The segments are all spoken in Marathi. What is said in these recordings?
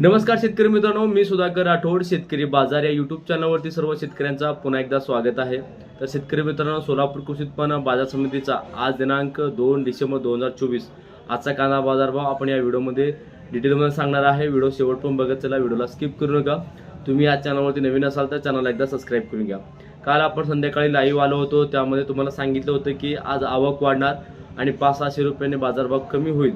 नमस्कार शेतकरी मित्रांनो मी सुधाकर राठोड शेतकरी बाजार या युट्यूब चॅनलवरती सर्व शेतकऱ्यांचा पुन्हा एकदा स्वागत आहे. तर शेतकरी मित्रांनो सोलापूर कृषी उत्पन्न बाजार समितीचा आज दिनांक दोन डिसेंबर दोन हजार चोवीस आजचा कांदा बाजारभाव आपण या व्हिडिओमध्ये डिटेलमध्ये सांगणार आहे. व्हिडिओ शेवट पण बघत चला व्हिडिओला स्किप करू नका. तुम्ही या चॅनलवरती नवीन असाल तर चॅनलला एकदा सबस्क्राईब करून घ्या. काल आपण संध्याकाळी लाईव्ह आलो होतो त्यामध्ये तुम्हाला सांगितलं होतं की आज आवक वाढणार आणि पाच सहाशे रुपयाने बाजारभाव कमी होईल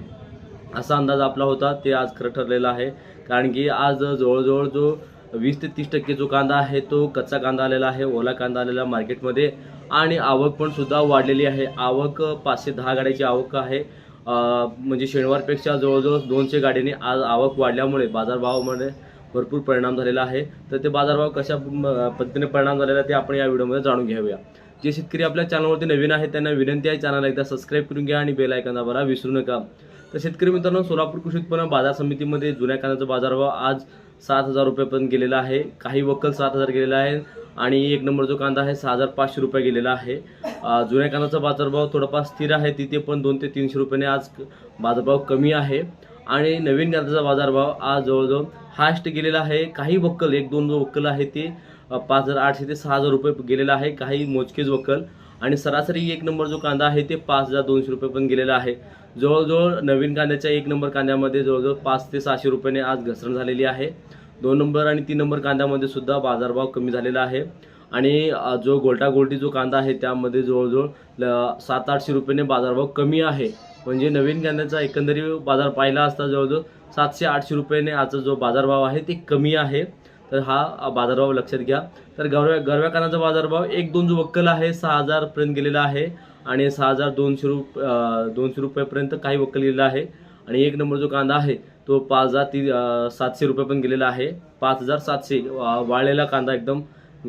असा अंदाज आपला होता ते आज खरं ठरलेला आहे. कारण की आज जवळजवळ जो वीस ते तीस टक्के जो कांदा आहे तो कच्चा कांदा आलेला आहे ओला कांदा आलेला मार्केटमध्ये. आणि आवक पण सुद्धा वाढलेली आहे. आवक पाचशे दहा गाड्याची आवक आहे. म्हणजे शनिवारपेक्षा जवळजवळ दोनशे गाड्यांनी आज आवक वाढल्यामुळे बाजारभावामध्ये भरपूर परिणाम झालेला आहे. तर ते बाजारभाव कशा पद्धतीने परिणाम झालेला आहे ते आपण या व्हिडिओमध्ये जाणून घेऊया. जे शेतकरी आपल्या चॅनलवरती नवीन आहेत त्यांना विनंती आहे चॅनल एकदा सबस्क्राईब करून घ्या आणि बेल आयकॉन दाबायला विसरू नका. तर शेतकरी मित्रांनो सोलापूर कृषी उत्पन्न बाजार समितीमध्ये जुन्या कांद्याचा बाजारभाव आज सात हजार रुपयेपर्यंत गेलेला आहे. काही वक्कल सात हजार गेलेला आहे आणि एक नंबर जो कांदा आहे सहा हजार पाचशे रुपये गेलेला आहे. जुन्या कांद्याचा बाजारभाव थोडाफार स्थिर आहे तिथे पण दोन ते तीनशे रुपयाने आज बाजारभाव कमी आहे. आणि नवीन कांद्याचा बाजारभाव आज जवळजवळ हायस्ट गेलेला आहे. काही वक्कल एक दोन जो वक्कल आहे ते पाच हजार आठशे ते सहा हजार रुपये गेलेला आहे काही मोजकेच वकल आणि सरासरी एक नंबर जो कांदा आहे ते पाच हजार दोनशे रुपये पण गेलेला आहे. जवळजवळ नवीन कांद्याच्या एक नंबर कांद्यामध्ये जवळजवळ पाच ते सहाशे रुपयाने आज घसरण झालेली आहे. दोन नंबर आणि तीन नंबर कांद्यामध्ये सुद्धा बाजारभाव कमी झालेला आहे. आणि जो गोलटा गोल्टी जो कांदा आहे त्यामध्ये जवळजवळ ल- सात आठशे रुपयाने बाजारभाव कमी आहे. म्हणजे नवीन कांद्याचा एकंदरीत बाजार पाहिला असता जवळजवळ सातशे आठशे रुपयाने आजचा जो बाजारभाव आहे ते कमी आहे. तर हा बाजारभाव लक्षात घ्या. तर गरव्या गरव्या कानाचा बाजारभाव एक दोन जो वक्कल आहे सहा हजारपर्यंत गेलेला आहे आणि सहा हजार दोनशे रुप दोनशे रुपयापर्यंत काही वक्कल गेलेला आहे. आणि एक नंबर जो कांदा आहे तो पाच हजार ती सातशे रुपये पण गेलेला आहे. पाच हजार सातशे वाळलेला कांदा एकदम.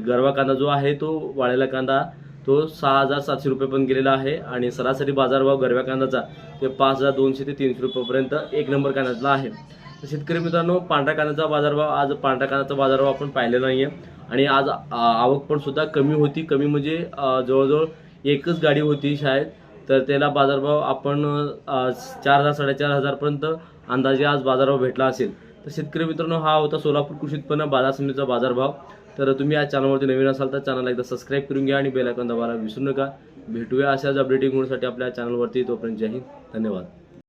गरवा कांदा जो आहे तो वाळलेला कांदा तो सहा हजार सातशे रुपये पण गेलेला आहे. आणि सरासरी बाजारभाव गरव्या कांद्याचा ते पाच हजार दोनशे ते तीनशे रुपयापर्यंत एक नंबर कांद्यातला आहे. तर शेतकरी मित्रांनो पांढऱ्या कांद्याचा बाजारभाव आज पांढऱ्या कांद्याचा बाजारभाव आपण पाहिलेला नाही आहे आणि आज आवक पण सुद्धा कमी होती. कमी म्हणजे जवळजवळ एकच गाडी होती शाळेत. तर त्याला बाजारभाव आपण चार हजार साडेचार हजारपर्यंत अंदाजे आज बाजारभाव भेटला असेल. तर शेतकरी मित्रांनो हा होता सोलापूर कृषी उत्पन्न बाजार समितीचा बाजारभाव. तर तुम्ही या चॅनलवरती नवीन असाल तर चॅनलला एकदा सबस्क्राईब करून घ्या आणि बेल दाबायला विसरू नका. भेटूया अशाच अपडेटिंग होण्यासाठी आपल्या चॅनलवरती तोपर्यंत जय हिंद. धन्यवाद.